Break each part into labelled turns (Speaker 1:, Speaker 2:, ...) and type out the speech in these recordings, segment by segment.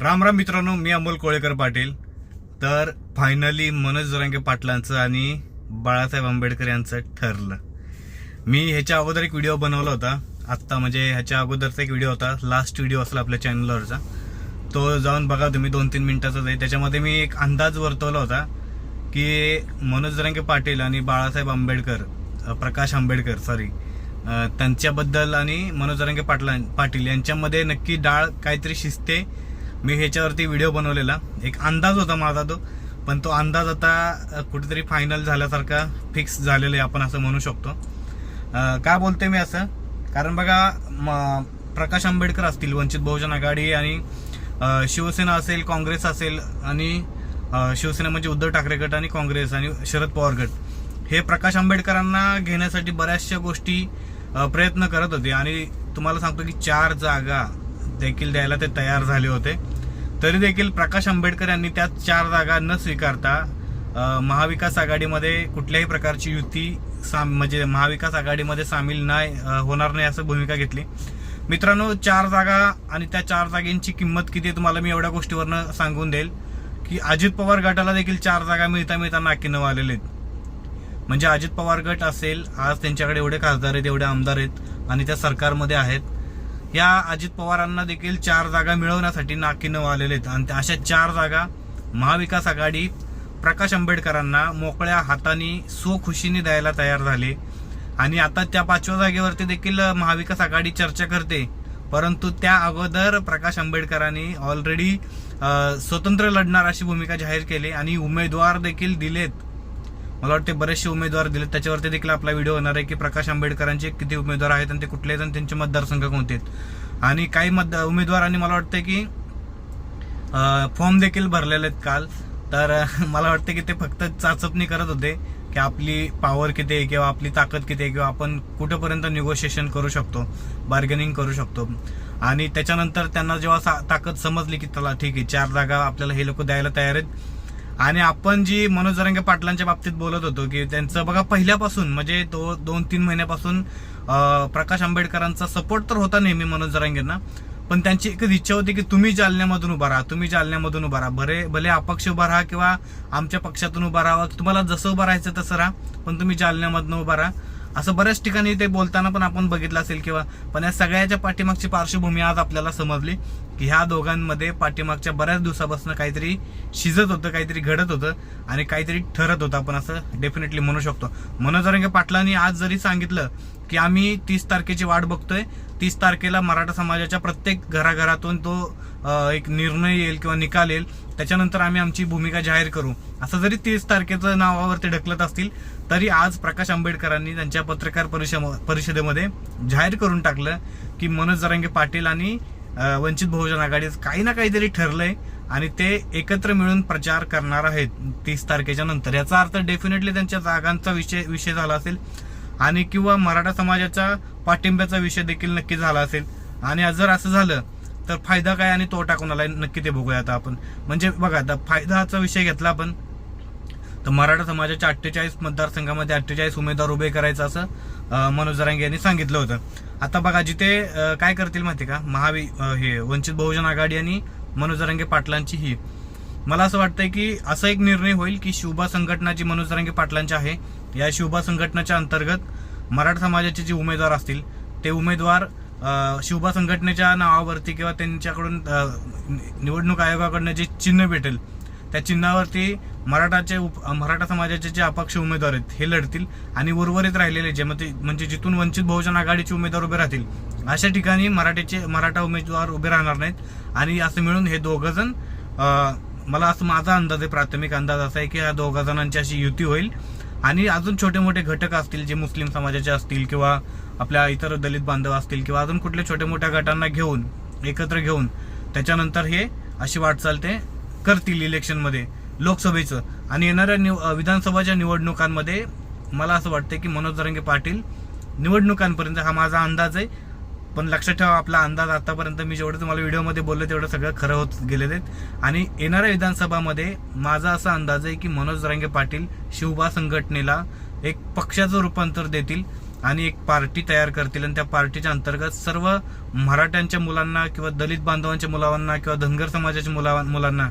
Speaker 1: राम राम मित्रांनो मी अमोल कोळेकर पाटील. तर फायनली मनोज जरांगे पाटलांचं आणि बाळासाहेब आंबेडकर यांचं ठरलं. मी ह्याच्या अगोदर एक व्हिडिओ बनवला होता. आत्ता म्हणजे ह्याच्या अगोदरचा एक व्हिडिओ होता. लास्ट व्हिडिओ असला आपल्या चॅनलवरचा तो जाऊन बघा तुम्ही दोन तीन मिनटाचाच आहे त्याच्यामध्ये मी एक अंदाज वर्तवला होता की मनोज जरांगे पाटील आणि बाळासाहेब आंबेडकर प्रकाश आंबेडकर सॉरी त्यांच्याबद्दल आणि मनोज जरांगे पाटला पाटील यांच्यामध्ये नक्की डाळ काहीतरी शिजते मी ह्याच्यावरती व्हिडिओ बनवलेला. एक अंदाज होता माझा तो. पण तो अंदाज आता कुठेतरी फायनल झाल्यासारखा फिक्स झालेला आहे आपण असं म्हणू शकतो. का बोलते मी असं? कारण बघा म- प्रकाश आंबेडकर असतील वंचित बहुजन आघाडी आणि शिवसेना असेल काँग्रेस असेल आणि शिवसेना म्हणजे उद्धव ठाकरे गट आणि काँग्रेस आणि शरद पवार गट. हे प्रकाश आंबेडकरांना घेण्यासाठी बऱ्याचशा गोष्टी प्रयत्न करत होते. आणि तुम्हाला सांगतो की चार जागा देखील द्यायला ते तयार झाले होते. तरी देखील प्रकाश आंबेडकर यांनी त्या चार जागा न स्वीकारता महाविकास आघाडीमध्ये कुठल्याही प्रकारची युती साम म्हणजे महाविकास आघाडीमध्ये सामील नाही होणार नाही असं भूमिका घेतली. मित्रांनो चार जागा आणि त्या चार जागेंची किंमत किती आहे तुम्हाला मी एवढ्या गोष्टीवरनं सांगून देईल की अजित पवार गटाला देखील चार जागा मिळता मिळता नाकी आलेले आहेत. म्हणजे अजित पवार गट असेल आज त्यांच्याकडे एवढे खासदार आहेत एवढे आमदार आहेत आणि त्या सरकारमध्ये आहेत. या अजित पवारांना देखील चार जागा मिळवण्यासाठी नाकीनं आलेले आहेत. आणि अशा चार जागा महाविकास आघाडी प्रकाश आंबेडकरांना मोकळ्या हाताने स्वखुशीने द्यायला तयार झाले. आणि आता त्या पाचव्या जागेवरती देखील महाविकास आघाडी चर्चा करते. परंतु त्या अगोदर प्रकाश आंबेडकरांनी ऑलरेडी स्वतंत्र लढणार अशी भूमिका जाहीर केली आणि उमेदवार देखील दिलेत. मला वाटते बरेचसे उमेदवार दिले त्याच्यावरती देखील आपला व्हिडिओ होणार आहे की प्रकाश आंबेडकरांचे किती उमेदवार आहेत आणि ते कुठले आहेत आणि त्यांचे मतदारसंघ कोणते आहेत. आणि काही मत उमेदवारांनी मला वाटतं की फॉर्म देखील भरलेले आहेत काल. तर मला वाटतं की ते फक्त चाचपणी करत होते की आपली पॉवर किती आहे किंवा आपली ताकद किती आहे किंवा आपण कुठंपर्यंत निगोशिएशन करू शकतो बार्गेनिंग करू शकतो. आणि त्याच्यानंतर त्यांना जेव्हा सा- ताकद समजली की चला ठीक आहे चार जागा आपल्याला हे लोक द्यायला तयार आहेत आणि आपण जी मनोज जरांगे पाटलांच्या बाबतीत बोलत होतो की त्यांचं बघा पहिल्यापासून म्हणजे तो दोन तीन महिन्यापासून प्रकाश आंबेडकरांचा सपोर्ट तर होता नेहमी मनोज जरांगेंना पण त्यांची एकच इच्छा होती की तुम्ही जालन्यामधून उभा राहा तुम्ही जालन्यामधून उभा राहा. बरे भले अपक्ष उभा राहा किंवा आमच्या पक्षातून उभा राहा तुम्हाला जसं उभा राहायचं तसं राहा पण तुम्ही जालन्यामधून उभा राहा. असं बऱ्याच ठिकाणी ते बोलताना पण आपण बघितलं असेल किंवा पण या सगळ्याच्या पाठीमागची पार्श्वभूमी आज आपल्याला समजली की ह्या दोघांमध्ये पाठीमागच्या बऱ्याच दिवसापासून काहीतरी शिजत होतं काहीतरी घडत होतं आणि काहीतरी ठरत होतं आपण असं डेफिनेटली म्हणू शकतो. मनोजरंगे पाटलांनी आज जरी सांगितलं की आम्ही तीस तारखेची वाट बघतोय तीस तारखेला मराठा समाजाच्या प्रत्येक घराघरातून तो एक निर्णय येईल किंवा निकाल येईल त्याच्यानंतर आम्ही आमची भूमिका जाहीर करू. असं जरी तीस तारखेचं नावावरती ढकलत असतील तरी आज प्रकाश आंबेडकरांनी त्यांच्या पत्रकार परिषम- परिषदेमध्ये जाहीर करून टाकलं की मनोज जरांगे पाटील आणि वंचित बहुजन आघाडीत काही ना काहीतरी ठरलंय आणि ते एकत्र मिळून प्रचार करणार आहेत तीस तारखेच्या नंतर. याचा अर्थ डेफिनेटली त्यांच्या जागांचा विषय विषय झाला असेल आणि किंवा मराठा समाजाच्या पाठिंब्याचा विषय देखील नक्की झाला असेल. आणि जर असं झालं तर फायदा काय आणि तोटा कोणाला नक्की ते बघूया आता आपण. म्हणजे बघा आता फायदाचा विषय घेतला आपण. तर मराठा समाजाच्या अठ्ठेचाळीस मतदारसंघामध्ये अठ्ठेचाळीस उमेदवार उभे करायचं असं मनोज जरांगे यांनी सांगितलं होतं. आता बघा जिथे काय करतील माहिती का? महावि हे वंचित बहुजन आघाडी आणि मनोज जरांगे पाटलांची ही. मला असं वाटतंय की असा एक निर्णय होईल की शिवबा संघटना जी मनोज जरांगे पाटलांची आहे या शिवबा संघटनेच्या अंतर्गत मराठा समाजाचे जे उमेदवार असतील ते उमेदवार शुभा शिवबा संघटनेच्या नावावरती किंवा त्यांच्याकडून निवडणूक आयोगाकडनं जे चिन्ह भेटेल त्या चिन्हावरती मराठाचे उप- मराठा समाजाचे जे अपक्ष उमेदवार आहेत हे लढतील आणि उर्वरित राहिलेले जे मग ते- म्हणजे जिथून वंचित बहुजन आघाडीचे उमेदवार उभे राहतील अशा ठिकाणी मराठीचे मराठा उमेदवार उभे राहणार नाहीत. आणि असं मिळून हे दोघंजण मला असं माझा अंदाज आहे प्राथमिक अंदाज असा आहे की या दोघा जणांची अशी युती होईल. आणि अजून छोटे मोठे घटक असतील जे मुस्लिम समाजाचे असतील किंवा आपल्या इतर दलित बांधव असतील किंवा अजून कुठल्या छोट्या मोठ्या गटांना घेऊन एकत्र घेऊन त्याच्यानंतर हे अशी वाटचाल ते करतील इलेक्शनमध्ये लोकसभेचं. आणि येणाऱ्या निव विधानसभाच्या निवडणुकांमध्ये मला असं वाटतं की मनोज दरंगे पाटील निवडणुकांपर्यंत हा माझा अंदाज आहे. पण लक्षात ठेवा आपला अंदाज आतापर्यंत मी जेवढं तुम्हाला व्हिडिओमध्ये बोललो तेवढं सगळं खरं होत गेलेले आहेत आणि येणाऱ्या विधानसभामध्ये माझा असा अंदाज आहे की मनोज दरांगे पाटील शिवबा संघटनेला एक पक्षाचं रूपांतर देतील आणि एक पार्टी तयार करतील. आणि त्या पार्टीच्या अंतर्गत सर्व मराठ्यांच्या मुलांना किंवा दलित बांधवांच्या मुलांना किंवा धनगर समाजाच्या मुला मुलांना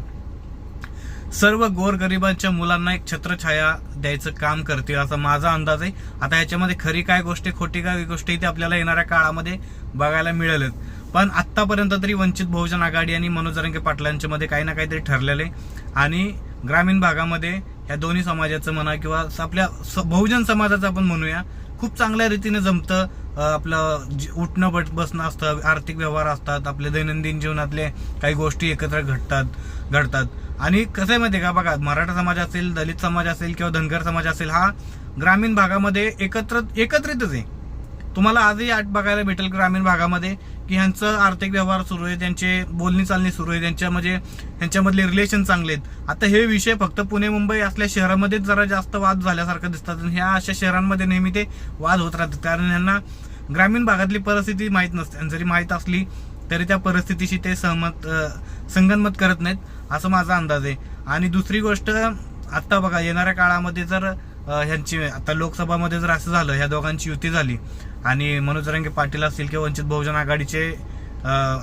Speaker 1: सर्व गोरगरिबांच्या मुलांना एक छत्रछाया द्यायचं काम करतील असा माझा अंदाज आहे. आता ह्याच्यामध्ये खरी काय गोष्ट खोटी काय गोष्ट ते आपल्याला येणाऱ्या काळामध्ये बघायला मिळेलच. पण आतापर्यंत तरी वंचित बहुजन आघाडी आणि मनोजरंगे पाटलांच्या मध्ये काही ना काहीतरी ठरलेलं आहे. आणि ग्रामीण भागामध्ये या दोन्ही समाजाचं म्हणा किंवा आपल्या स- बहुजन समाजाचं आपण म्हणूया खूप चांगल्या रीतीने जमतं आपलं जे- उठणं बट बसणं असतं आर्थिक व्यवहार असतात आपले दैनंदिन जीवनातले काही गोष्टी एकत्र घडतात घडतात. आणि कसं आहे माहिती आहे का? बघा मराठा समाज असेल दलित समाज असेल किंवा धनगर समाज असेल हा ग्रामीण भागामध्ये एकत्र एकत्रितच आहे. तुम्हाला आजही आठ बघायला भेटेल ग्रामीण भागामध्ये की ह्यांचं आर्थिक व्यवहार सुरू आहे त्यांचे बोलणी चालणी सुरू आहे त्यांच्या म्हणजे ह्यांच्यामधले रिलेशन चांगले आहेत. आता हे विषय फक्त पुणे मुंबई असल्या शहरामध्येच जरा जास्त वाद झाल्यासारखं दिसतात आणि ह्या अशा शहरांमध्ये नेहमी ते वाद होत राहतात. कारण ह्यांना ग्रामीण भागातली परिस्थिती माहीत नसते. आणि जरी माहीत असली तरी त्या परिस्थितीशी ते सहमत संगनमत करत नाहीत. असं माझा अंदाज आहे. आणि दुसरी गोष्ट आत्ता बघा येणाऱ्या काळामध्ये जर ह्यांची आता लोकसभामध्ये जर असं झालं ह्या दोघांची युती झाली आणि मनोज रंगे पाटील असतील किंवा वंचित बहुजन आघाडीचे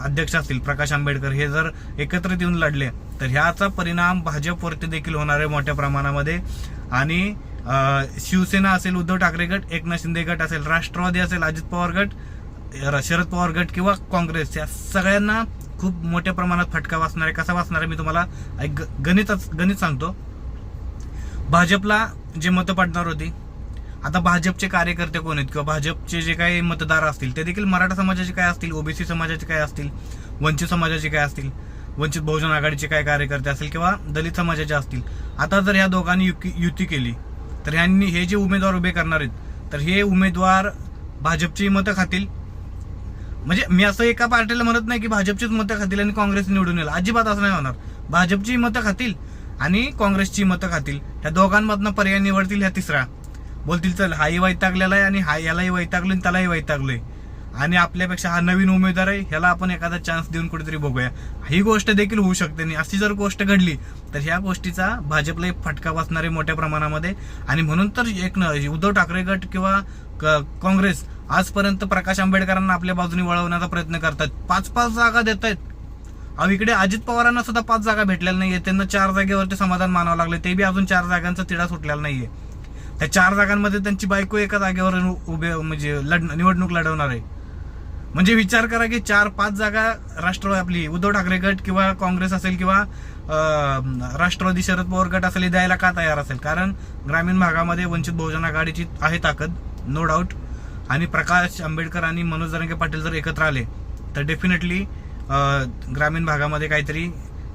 Speaker 1: अध्यक्ष असतील प्रकाश आंबेडकर हे जर एकत्रित येऊन लढले तर ह्याचा परिणाम भाजपवरती देखील होणार आहे मोठ्या प्रमाणामध्ये. आणि शिवसेना असेल उद्धव ठाकरे गट एकनाथ शिंदे गट असेल राष्ट्रवादी असेल अजित पवार गट शरद पवार गट किंवा काँग्रेस या सगळ्यांना खूप मोठ्या प्रमाणात फटका वाचणार आहे कसा वाचणार आहे मी तुम्हाला एक ग- गणितच गणित सांगतो. भाजपला जे मतं पडणार होती आता भाजपचे कार्यकर्ते कोण आहेत? किंवा भाजपचे जे काही मतदार असतील ते देखील मराठा समाजाचे काय असतील? ओबीसी समाजाचे काय असतील? वंचित समाजाचे काय असतील? वंचित बहुजन आघाडीचे काय कार्यकर्ते असतील? किंवा दलित समाजाचे असतील? आता जर ह्या दोघांनी युकी- युती केली तर ह्यांनी हे जे उमेदवार उभे करणार आहेत तर हे उमेदवार भाजपची मतं खातील म्हणजे मी असं एका पार्टीला म्हणत नाही की भाजपचीच मतं खातील आणि काँग्रेस निवडून येईल. अजिबात असं नाही होणार. भाजपची मतं खातील आणि काँग्रेसची मतं खातील. ह्या दोघांमधनं पर्याय निवडतील ह्या तिसरा. बोलतील चल हाही वैतागलेला आहे आणि हा यालाही वैतागलो आणि त्यालाही वैतागलोय आणि आपल्यापेक्षा हा नवीन उमेदवार आहे ह्याला आपण एखादा चान्स देऊन कुठेतरी बघूया. ही गोष्ट देखील होऊ शकते आणि अशी जर गोष्ट घडली तर ह्या गोष्टीचा भाजपला एक फटका बसणार आहे मोठ्या प्रमाणामध्ये. आणि म्हणून तर एक उद्धव ठाकरे गट किंवा क- काँग्रेस आजपर्यंत प्रकाश आंबेडकरांना आपल्या बाजूने वळवण्याचा प्रयत्न करतात. पाच पाच जागा देत आहेत अहो इकडे अजित पवारांना सुद्धा पाच जागा भेटलेल्या नाहीये त्यांना चार जागेवरती समाधान मानावं लागलं ते बी अजून चार जागांचा तिढा सुटलेला नाहीये. त्या चार जागांमध्ये त्यांची बायको एका जागेवर उभे म्हणजे लढ निवडणूक लढवणार आहे. म्हणजे विचार करा की चार पाच जागा राष्ट्रवादी आपली उद्धव ठाकरे गट किंवा काँग्रेस असेल किंवा राष्ट्रवादी शरद पवार गट असेल द्यायला का तयार असेल? कारण ग्रामीण भागामध्ये वंचित बहुजन आघाडीची आहे ताकद नो डाऊट आणि प्रकाश आंबेडकर आणि मनोज दरंगे पाटील जर एकत्र आले तर डेफिनेटली ग्रामीण भागामध्ये काहीतरी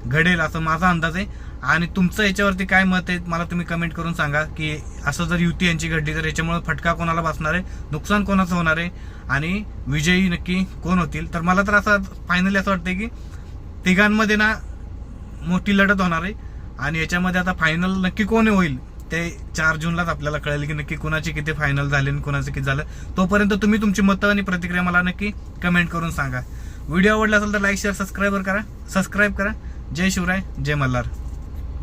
Speaker 1: घडेल असं माझा अंदाज आहे. आणि तुमचं याच्यावरती काय मत आहे मला तुम्ही कमेंट करून सांगा की असं जर युती यांची घडली तर याच्यामुळे फटका कोणाला बसणार आहे नुकसान कोणाचं होणार आहे आणि विजयी नक्की कोण होतील? तर मला तर असं फायनली असं वाटतं की तिघांमध्ये ना मोठी लढत होणार आहे. आणि याच्यामध्ये आता फायनल नक्की कोण होईल ते चार जूनलाच आपल्याला कळेल की नक्की कुणाचे किती फायनल झाले आणि कुणाचं किती झालं. तोपर्यंत तुम्ही तुमची मतं आणि प्रतिक्रिया मला नक्की कमेंट करून सांगा. व्हिडिओ आवडला असेल तर लाईक शेअर सबस्क्राईबर करा. सबस्क्राईब करा. जय शिवराय जय मल्हार.